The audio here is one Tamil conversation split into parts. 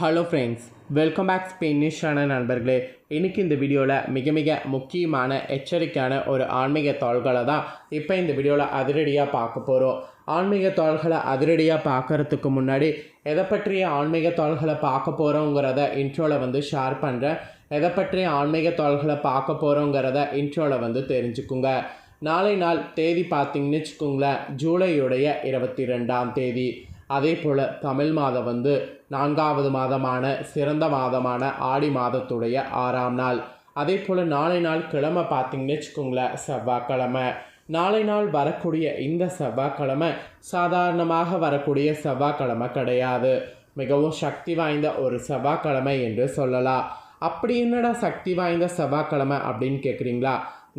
ஹலோ ஃப்ரெண்ட்ஸ் வெல்கம் பேக் ஸ்பெயினிஷான நண்பர்களே. இன்றைக்கி இந்த வீடியோவில் மிக மிக முக்கியமான எச்சரிக்கையான ஒரு ஆன்மீக தாள்களை தான் இப்போ இந்த வீடியோவில் அதிரடியாக பார்க்க போகிறோம் ஆன்மீக தாள்களை அதிரடியாக பார்க்கறதுக்கு முன்னாடி எதை பற்றிய ஆன்மீக தாள்களை பார்க்க போகிறோங்கிறத இன்ட்ரோவில் வந்து ஷேர் பண்ணுறேன் எதை பற்றிய ஆன்மீக தாள்களை பார்க்க போகிறோங்கிறத இன்ட்ரோவில் வந்து தெரிஞ்சுக்குங்க. நாளை நாள் தேதி பார்த்தீங்கன்னு வச்சுக்கோங்களேன் ஜூலையுடைய இருபத்தி ரெண்டாம் தேதி. அதே போல் தமிழ் மாதம் வந்து நான்காவது மாதமான சிறந்த மாதமான ஆடி மாதத்துடைய ஆறாம் நாள். அதே போல் நாளை நாள் கிழமை பார்த்தீங்கன்னு வச்சுக்கோங்களேன் செவ்வாய்க்கிழமை. நாளை நாள் வரக்கூடிய இந்த செவ்வாய்க்கிழமை சாதாரணமாக வரக்கூடிய செவ்வாய்க்கிழமை கிடையாது. மிகவும் சக்தி வாய்ந்த ஒரு செவ்வாய்க்கிழமை என்று சொல்லலாம். அப்படி என்னடா சக்தி வாய்ந்த செவ்வாய்க்கிழமை அப்படின்னு கேட்குறீங்களா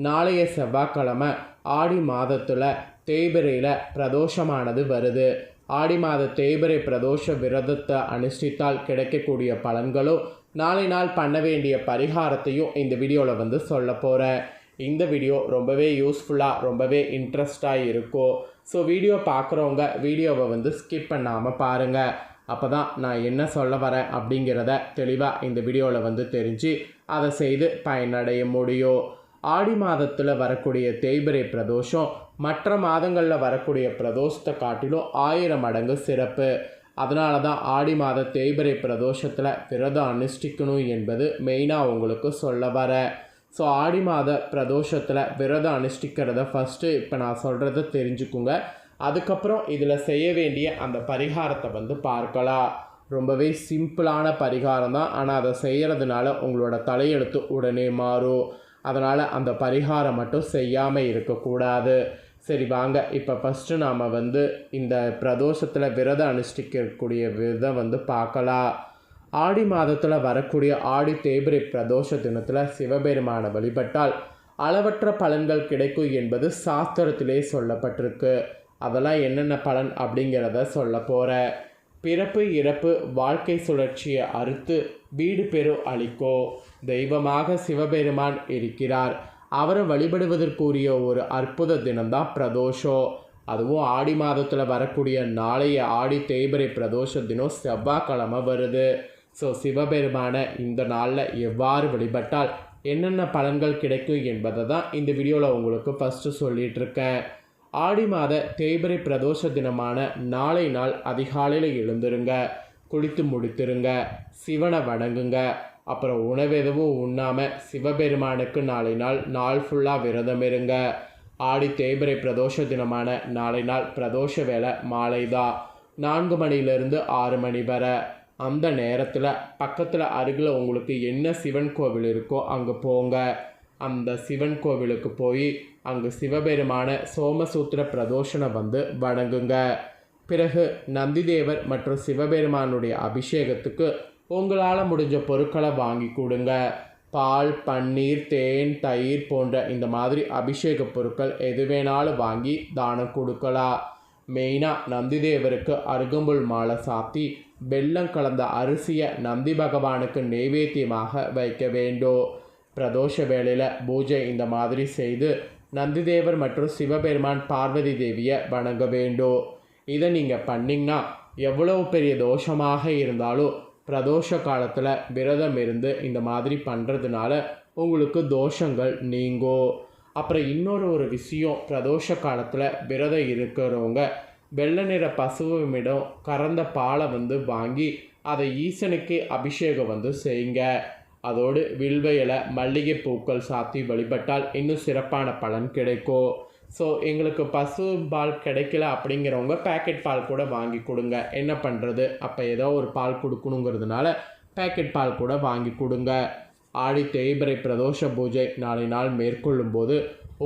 நாளைய செவ்வாய்க்கிழமை ஆடி மாதத்தில் தேய்பிரையில் பிரதோஷமானது வருது. ஆடி மாத தேய்பிரை பிரதோஷ விரதத்தை அனுஷ்டித்தால் கிடைக்கக்கூடிய பலன்களும் நாளை நாள் பண்ண வேண்டிய பரிகாரத்தையும் இந்த வீடியோவில் வந்து சொல்ல போகிறேன் இந்த வீடியோ ரொம்பவே யூஸ்ஃபுல்லாக ரொம்பவே இன்ட்ரெஸ்டாக இருக்கும் ஸோ வீடியோ பார்க்குறவங்க வீடியோவை வந்து ஸ்கிப் பண்ணாமல் பாருங்கள் அப்போ தான் நான் என்ன சொல்ல வரேன் அப்படிங்கிறத தெளிவாக இந்த வீடியோவில் வந்து தெரிஞ்சு அதை செய்து பயனடைய முடியும். ஆடி மாதத்தில் வரக்கூடிய தேய்பிரை பிரதோஷம் மற்ற மாதங்களில் வரக்கூடிய பிரதோஷத்தை காட்டிலும் ஆயிரம் மடங்கு சிறப்பு. அதனால தான் ஆடி மாத தேய்பிரை பிரதோஷத்தில் விரதம் அனுஷ்டிக்கணும் என்பது மெயினாக உங்களுக்கு சொல்ல வர. ஸோ ஆடி மாத பிரதோஷத்தில் விரதம் அனுஷ்டிக்கிறத ஃபஸ்ட்டு இப்போ நான் சொல்கிறத தெரிஞ்சுக்குங்க. அதுக்கப்புறம் இதில் செய்ய வேண்டிய அந்த பரிகாரத்தை வந்து பார்க்கலாம். ரொம்பவே சிம்பிளான பரிகாரம் தான். ஆனால் அதை செய்கிறதுனால உங்களோட தலையெழுத்து உடனே மாறும். அதனால் அந்த பரிகாரம் மட்டும் செய்யாமல் இருக்கக்கூடாது. சரி வாங்க. இப்போ ஃபஸ்ட்டு நாம் வந்து இந்த பிரதோஷத்தில் விரதம் அனுஷ்டிக்கக்கூடிய விரதம் வந்து பார்க்கலாம். ஆடி மாதத்தில் வரக்கூடிய ஆடி தேய்பிரை பிரதோஷ தினத்தில் சிவபெருமானை வழிபட்டால் அளவற்ற பலன்கள் கிடைக்கும் என்பது சாஸ்திரத்திலே சொல்லப்பட்டிருக்கு. அதெல்லாம் என்னென்ன பலன் அப்படிங்கிறத சொல்ல போகிற பிறப்பு இறப்பு வாழ்க்கை சுழற்சியை அறுத்து வீடு பெரு அளிக்கோ. தெய்வமாக சிவபெருமான் இருக்கிறார். அவரை வழிபடுவதற்குரிய ஒரு அற்புத தினம்தான் பிரதோஷம். அதுவும் ஆடி மாதத்தில் வரக்கூடிய நாளைய ஆடி தேய்பிரை பிரதோஷ தினம் செவ்வாய்க்கிழமை வருது. ஸோ சிவபெருமான இந்த நாளில் எவ்வாறு வழிபட்டால் என்னென்ன பலன்கள் கிடைக்கும் என்பதை தான் இந்த வீடியோவில் உங்களுக்கு ஃபஸ்ட்டு சொல்லிகிட்டு இருக்கேன். ஆடி மாத தேய்பிரை பிரதோஷ தினமான நாளை நாள் அதிகாலையில் எழுந்துருங்க குளித்து முடித்துருங்க சிவனை வணங்குங்க. அப்புறம் உணவு எதுவும் உண்ணாமல் சிவபெருமானுக்கு நாளை நாள் நாள் ஃபுல்லாக விரதம் இருங்க. ஆடி தேய்பிரை பிரதோஷ தினமான நாளை நாள் பிரதோஷ வேலை மாலை தான் நான்கு மணியிலிருந்து ஆறு மணி வரை. அந்த நேரத்தில் பக்கத்தில் அருகில் உங்களுக்கு என்ன சிவன் கோவில் இருக்கோ அங்கே போங்க. அந்த சிவன் கோவிலுக்கு போய் அங்கு சிவபெருமான சோமசூத்திர பிரதோஷனை வந்து வணங்குங்க. பிறகு நந்திதேவர் மற்றும் சிவபெருமானுடைய அபிஷேகத்துக்கு உங்களால் முடிஞ்ச பொருட்களை வாங்கி கொடுங்க. பால் பன்னீர் தேன் தயிர் போன்ற இந்த மாதிரி அபிஷேக பொருட்கள் எது வேணாலும் வாங்கி தானம் கொடுக்கலாம். மெயினாக நந்திதேவருக்கு அருகம்புல் மாலை சாத்தி வெள்ளம் கலந்த அரிசியை நந்தி பகவானுக்கு நெய்வேத்தியமாக வைக்க வேண்டும். பிரதோஷ வேளையில் பூஜை இந்த மாதிரி செய்து நந்திதேவர் மற்றும் சிவபெருமான் பார்வதி தேவியை வணங்க வேண்டும். இதை நீங்கள் பண்ணிங்கன்னா எவ்வளவு பெரிய தோஷமாக இருந்தாலும் பிரதோஷ காலத்தில் விரதம் இருந்து இந்த மாதிரி பண்ணுறதுனால உங்களுக்கு தோஷங்கள் நீங்கும் அப்புறம் இன்னொரு ஒரு விஷயம் பிரதோஷ காலத்தில் விரதம் இருக்கிறவங்க வெள்ளை நிற பசுவிடம் கறந்த பாலை வந்து வாங்கி அதை ஈசனுக்கு அபிஷேகம் வந்து செய்யுங்க. அதோடு வில்வையில் மல்லிகை பூக்கள் சாத்தி வழிபட்டால் இன்னும் சிறப்பான பலன் கிடைக்கும். ஸோ எங்களுக்கு பசு பால் கிடைக்கல அப்படிங்கிறவங்க பேக்கெட் பால் கூட வாங்கி கொடுங்க. என்ன பண்ணுறது அப்போ ஏதோ ஒரு பால் கொடுக்கணுங்கிறதுனால பேக்கெட் பால் கூட வாங்கி கொடுங்க. ஆடி தேய்பிரை பிரதோஷ பூஜை நாளை நாள் மேற்கொள்ளும்போது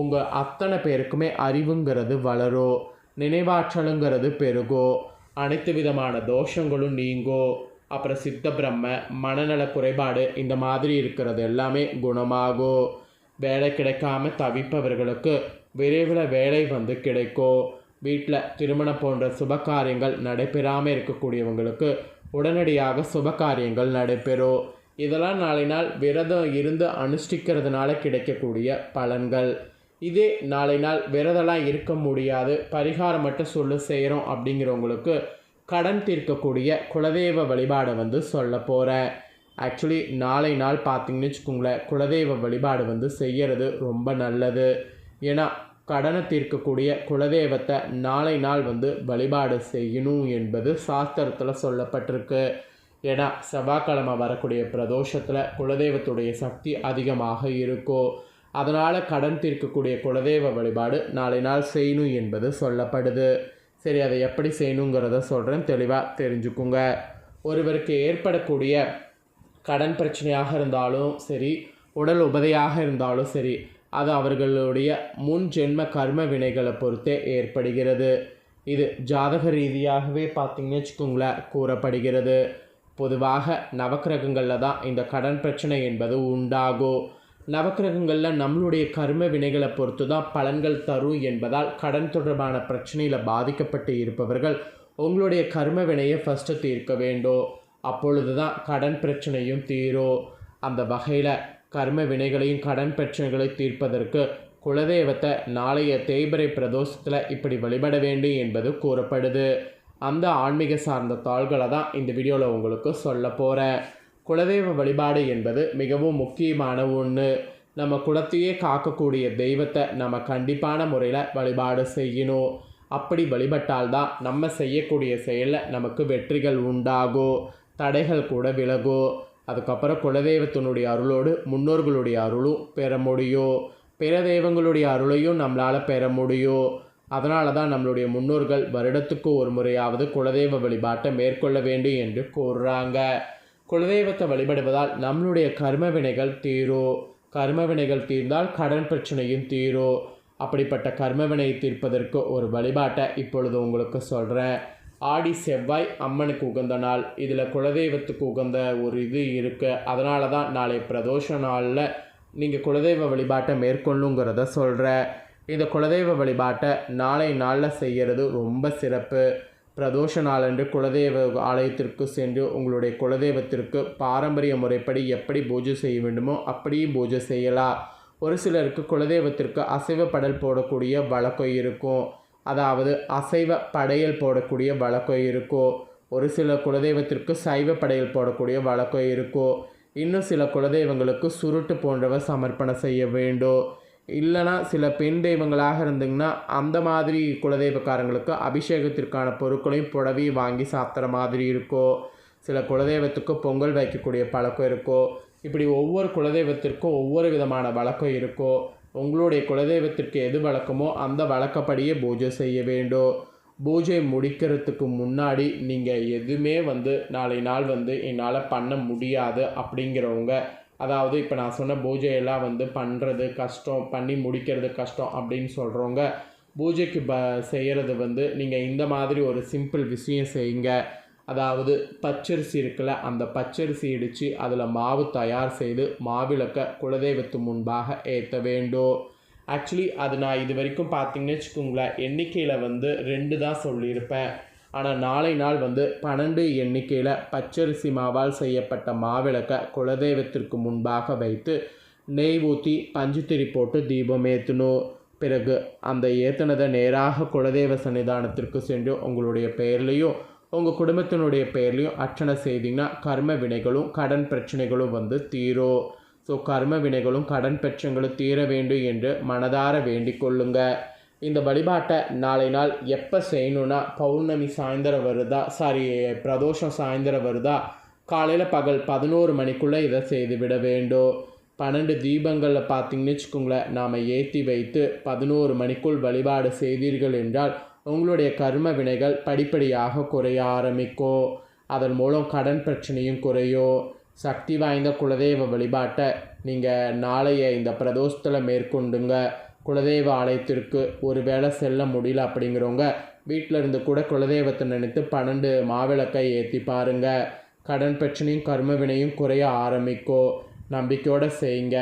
உங்கள் அத்தனை பேருக்குமே அறிவுங்கிறது வளரும் நினைவாற்றலுங்கிறது பெருகும் அனைத்து விதமான தோஷங்களும் நீங்கும் அப்புறம் சித்த பிரம்ம மனநல குறைபாடு இந்த மாதிரி இருக்கிறது எல்லாமே குணமாகும் வேலை கிடைக்காம தவிப்பவர்களுக்கு விரைவில் வேலை வந்து கிடைக்கும் வீட்டில் திருமணம் போன்ற சுபகாரியங்கள் நடைபெறாமல் இருக்கக்கூடியவங்களுக்கு உடனடியாக சுபகாரியங்கள் நடைபெறும் இதெல்லாம் நாளை நாள் விரதம் இருந்து அனுஷ்டிக்கிறதுனால கிடைக்கக்கூடிய பலன்கள். இதே நாளை நாள் விரதம்லாம் இருக்க முடியாது. பரிகாரம் மட்டும் சொல்லு செய்கிறோம் அப்படிங்கிறவங்களுக்கு கடன் தீர்க்கக்கூடிய குலதெய்வ வழிபாடை வந்து சொல்ல போகிறேன் ஆக்சுவலி நாளை நாள் பார்த்தீங்கன்னு வச்சுக்கோங்களேன் குலதெய்வ வழிபாடு வந்து செய்கிறது ரொம்ப நல்லது. ஏன்னா கடனை தீர்க்கக்கூடிய குலதெய்வத்தை நாளை நாள் வந்து வழிபாடு செய்யணும் என்பது சாஸ்திரத்தில் சொல்லப்பட்டிருக்கு. ஏன்னா செவ்வாய்க்கிழமை வரக்கூடிய பிரதோஷத்தில் குலதெய்வத்துடைய சக்தி அதிகமாக இருக்கும் அதனால் கடன் தீர்க்கக்கூடிய குலதெய்வ வழிபாடு நாளை நாள் செய்யணும் என்பது சொல்லப்படுது. சரி அதை எப்படி செய்யணுங்கிறத சொல்கிறேன் தெளிவாக தெரிஞ்சுக்குங்க. ஒருவருக்கு ஏற்படக்கூடிய கடன் பிரச்சனையாக இருந்தாலும் சரி உடல் உபதையாக இருந்தாலும் சரி அது அவர்களுடைய முன் ஜென்ம கர்ம வினைகளை பொறுத்தே ஏற்படுகிறது. இது ஜாதக ரீதியாகவே பார்த்தீங்கன்னு வச்சுக்கோங்களேன் கூறப்படுகிறது. பொதுவாக நவக்கிரகங்களில் தான் இந்த கடன் பிரச்சனை என்பது உண்டாகும் நவக்கிரகங்களில் நம்மளுடைய கர்ம வினைகளை பொறுத்து தான் பலன்கள் தரும் என்பதால் கடன் தொடர்பான பிரச்சனையில் பாதிக்கப்பட்டு இருப்பவர்கள் உங்களுடைய கர்ம வினையை ஃபஸ்ட்டு தீர்க்க வேண்டும். அப்பொழுது தான் கடன் பிரச்சனையும் தீரும். அந்த வகையில் கர்ம வினைகளையும் கடன் பிரச்சனைகளை தீர்ப்பதற்கு குலதெய்வத்தை நாளைய தேய்பிரை பிரதோஷத்தில் இப்படி வழிபட வேண்டும் என்பது கூறப்படுது. அந்த ஆன்மீக சார்ந்த தாள்களை தான் இந்த வீடியோவில் உங்களுக்கு சொல்ல போகிறேன் குலதெய்வ வழிபாடு என்பது மிகவும் முக்கியமான ஒன்று நம்ம குலத்தையே காக்கக்கூடிய தெய்வத்தை நம்ம கண்டிப்பான முறையில் வழிபாடு செய்யணும். அப்படி வழிபட்டால்தான் நம்ம செய்யக்கூடிய செயலில் நமக்கு வெற்றிகள் உண்டாகும். தடைகள் கூட விலகும். அதுக்கப்புறம் குலதெய்வத்தினுடைய அருளோடு முன்னோர்களுடைய அருளும் பெற முடியும் பிற தெய்வங்களுடைய அருளையும் நம்மளால் பெற முடியும் அதனால தான் நம்மளுடைய முன்னோர்கள் வருடத்துக்கு ஒரு முறையாவது குலதெய்வ வழிபாட்டை மேற்கொள்ள வேண்டும் என்று கூறுறாங்க. குலதெய்வத்தை வழிபடுவதால் நம்மளுடைய கர்ம வினைகள் தீரும் கர்ம வினைகள் தீர்ந்தால் கடன் பிரச்சனையும் தீரும் அப்படிப்பட்ட கர்ம வினையை தீர்ப்பதற்கு ஒரு வழிபாட்டை இப்பொழுது உங்களுக்கு சொல்கிறேன் ஆடி செவ்வாய் அம்மனுக்கு உகந்த நாள். இதில் குலதெய்வத்துக்கு உகந்த ஒரு இது இருக்குது அதனால தான் நாளை பிரதோஷ நாளில் நீங்கள் குலதெய்வ வழிபாட்டை மேற்கொள்ளுங்கிறத சொல்கிறேன் இந்த குலதெய்வ வழிபாட்டை நாளை நாளில் செய்கிறது ரொம்ப சிறப்பு. பிரதோஷ நாளன்று குலதெய்வ ஆலயத்திற்கு சென்று உங்களுடைய குலதெய்வத்திற்கு பாரம்பரிய முறைப்படி எப்படி பூஜை செய்ய வேண்டுமோ அப்படியே பூஜை செய்யலாம். ஒரு சிலருக்கு குலதெய்வத்திற்கு அசைவ படல் போடக்கூடிய வழக்கம் இருக்கும். அதாவது அசைவ படையல் போடக்கூடிய வழக்கம் இருக்கும் ஒரு சில குலதெய்வத்திற்கு சைவ படையல் போடக்கூடிய வழக்கம் இருக்கும் இன்னும் சில குலதெய்வங்களுக்கு சுருட்டு போன்றவை சமர்ப்பணம் செய்ய வேண்டும் இல்லைனா சில பெண் தெய்வங்களாக இருந்தீங்கன்னா அந்த மாதிரி குலதெய்வக்காரங்களுக்கு அபிஷேகத்திற்கான பொருட்களையும் புடவையும் வாங்கி சாப்பிட்ற மாதிரி இருக்கும் சில குலதெய்வத்துக்கு பொங்கல் வைக்கக்கூடிய பழக்கம் இருக்கும் இப்படி ஒவ்வொரு குலதெய்வத்திற்கும் ஒவ்வொரு விதமான வழக்கம் இருக்கும் உங்களுடைய குலதெய்வத்திற்கு எது வழக்கமோ அந்த வழக்கப்படியே பூஜை செய்ய வேண்டும். பூஜை முடிக்கிறதுக்கு முன்னாடி நீங்கள் எதுவுமே வந்து நாளை நாள் வந்து என்னால் பண்ண முடியாது அப்படிங்கிறவங்க அதாவது இப்போ நான் சொன்ன பூஜையெல்லாம் வந்து பண்ணுறது கஷ்டம் பண்ணி முடிக்கிறது கஷ்டம் அப்படின்னு சொல்கிறவங்க பூஜைக்கு ப செய்கிறது வந்து நீங்கள் இந்த மாதிரி ஒரு சிம்பிள் விஷயம் செய்யுங்க. அதாவது பச்சரிசி இருக்குல்ல அந்த பச்சரிசி இடித்து அதில் மாவு தயார் செய்து மாவிளக்க குலதெய்வத்து முன்பாக ஏற்ற வேண்டும். ஆக்சுவலி அது நான் இது வரைக்கும் பார்த்தீங்கன்னு வச்சுக்கோங்களேன் எண்ணிக்கையில் வந்து ரெண்டு தான் சொல்லியிருப்பேன். ஆனால் நாளை நாள் வந்து பன்னெண்டு எண்ணிக்கையில் பச்சரிசி மாவால் செய்யப்பட்ட மாவிளக்க குலதெய்வத்திற்கு முன்பாக வைத்து நெய் ஊற்றி பஞ்சுத்திரி போட்டு தீபம் ஏற்றணும் பிறகு அந்த ஏற்றினதை நேராக குலதெய்வ சன்னிதானத்திற்கு சென்று உங்களுடைய பெயர்லேயும் உங்கள் குடும்பத்தினுடைய பெயர்லையும் அர்ச்சனை செய்தீங்கன்னா கர்ம வினைகளும் கடன் பிரச்சனைகளும் வந்து தீரும். ஸோ கர்ம வினைகளும் கடன் பிரச்சனைகளும் தீர வேண்டும் என்று மனதார வேண்டிக் கொள்ளுங்க. இந்த வழிபாட்டை நாளை நாள் எப்போ செய்யணுன்னா பௌர்ணமி சாயந்தரம் வருதா சாரி பிரதோஷம் சாயந்தரம் வருதா காலையில் பகல் பதினோரு மணிக்குள்ளே இதை செய்து விட வேண்டும். பன்னெண்டு தீபங்களில் பார்த்தீங்கன்னு வச்சுக்கோங்களேன் நாம் ஏற்றி வைத்து பதினோரு மணிக்குள் வழிபாடு செய்தீர்கள் என்றால் உங்களுடைய கர்ம வினைகள் படிப்படியாக குறைய ஆரம்பிக்கும் அதன் மூலம் கடன் பிரச்சனையும் குறையும் சக்தி வாய்ந்த குலதெய்வ வழிபாட்டை நீங்கள் நாளைய இந்த பிரதோஷத்தில் மேற்கொண்டுங்க. குலதெய்வ ஆலயத்திற்கு ஒரு வேளை செல்ல முடியல அப்படிங்கிறவங்க வீட்டில் இருந்து கூட குலதெய்வத்தை நினைத்து பன்னெண்டு மாவிளக்கை ஏற்றி பாருங்க. கடன் பிரச்சனையும் கர்ம வினையும் குறைய ஆரம்பிக்கும் நம்பிக்கையோடு செய்யுங்க.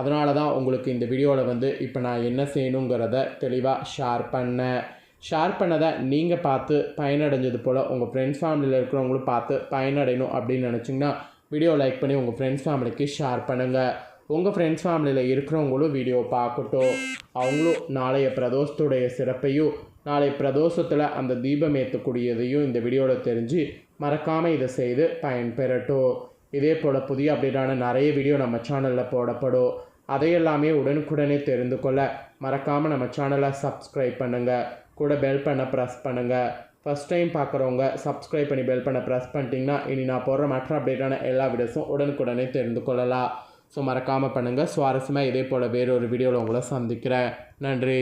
அதனால தான் உங்களுக்கு இந்த வீடியோவில் வந்து இப்போ நான் என்ன செய்யணுங்கிறத தெளிவாக ஷேர் பண்ணேன். ஷேர் பண்ணதை நீங்கள் பார்த்து பயனடைஞ்சது போல் உங்கள் ஃப்ரெண்ட்ஸ் ஃபேமிலியில் இருக்கிறவங்களும் பார்த்து பயனடையணும் அப்படின்னு நினச்சிங்கன்னா வீடியோ லைக் பண்ணி உங்கள் ஃப்ரெண்ட்ஸ் ஃபேமிலிக்கு ஷேர் பண்ணுங்கள் உங்கள் ஃப்ரெண்ட்ஸ் ஃபேமிலியில் இருக்கிறவங்களும் வீடியோ பார்க்கட்டும். அவங்களும் நாளைய பிரதோஷத்துடைய சிறப்பையும் நாளை பிரதோஷத்தில் அந்த தீபம் ஏற்றக்கூடியதையும் இந்த வீடியோவில் தெரிஞ்சு மறக்காமல் இதை செய்து பயன்பெறட்டும். இதே போல் புதிய அப்டேட்டான நிறைய வீடியோ நம்ம சேனலில் போடப்படும். அதையெல்லாமே உடனுக்குடனே தெரிந்து கொள்ள மறக்காமல் நம்ம சேனலை சப்ஸ்கிரைப் பண்ணுங்கள் கூட பெல் பண்ண ப்ரெஸ் பண்ணுங்கள் ஃபஸ்ட் டைம் பார்க்குறவங்க சப்ஸ்கிரைப் பண்ணி பெல் பண்ண ப்ரெஸ் பண்ணிட்டீங்கன்னா இனி நான் போடுற மற்ற அப்டேட்டான எல்லா வீடியோஸும் உடனுக்குடனே தெரிந்து கொள்ளலாம். ஸோ மறக்காமல் பண்ணுங்கள் சுவாரஸ்யமாக இதே போல் வேறொரு வீடியோவில் உங்களை சந்திக்கிறேன். நன்றி.